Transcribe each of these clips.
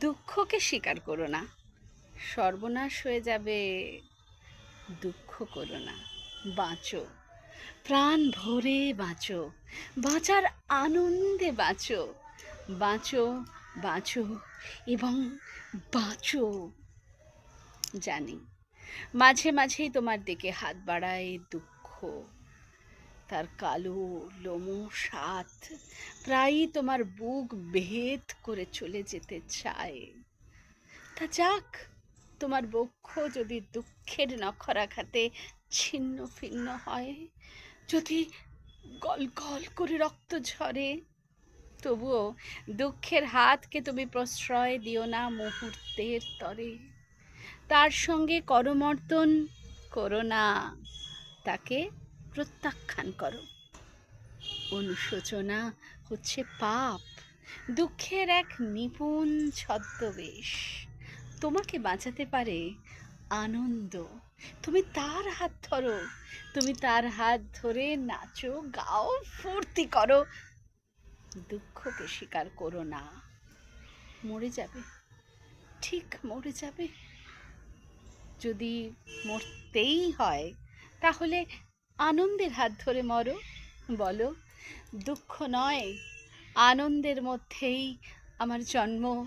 দুঃখকে স্বীকার করো না। সর্বনাশ হয়ে যাবে, দুঃখ করো না। বাঁচো। প্রাণ ভরে বাঁচো। বাঁচার আনন্দে বাঁচো। বাঁচো বাঁচো এবং বাঁচো। জানি। মাঝে মাঝেই তোমার দিকে হাত বাড়ায় দুঃখ। তার কালো লোমশ হাত প্রায়ই তোমার বুক ভেদ করে চলে যেতে চায়। তা যাক, তোমার বক্ষ যদি দুঃখের নখরাঘাতে ছিন্ন ভিন্ন হয়, যদি গল গল করে রক্ত ঝরে, তবুও দুঃখের হাতকে তুমি প্রশ্রয় দিও না মুহূর্তের তরে। তার সঙ্গে করমর্দন করো না, তাকে প্রত্যাখ্যান করো। অনুশোচনা হচ্ছে পাপ, দুঃখের এক নিপুণ ছদ্মবেশ। তোমাকে বাঁচাতে পারে আনন্দ। তুমি তার হাত ধরো, তুমি তার হাত ধরে নাচো, গাও, ফুর্তি করো। দুঃখকে স্বীকার করো না। মরে যাবে। ঠিক মরে যাবে। যদি মরতেই হয়, তাহলে আনন্দের হাত ধরে মরো। বলো, দুঃখ নয়, আনন্দের মধ্যেই আমার জন্ম,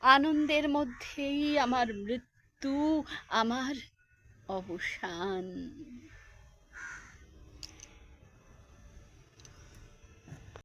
আনন্দের মধ্যেই আমার মৃত্যু, আমার অবসান।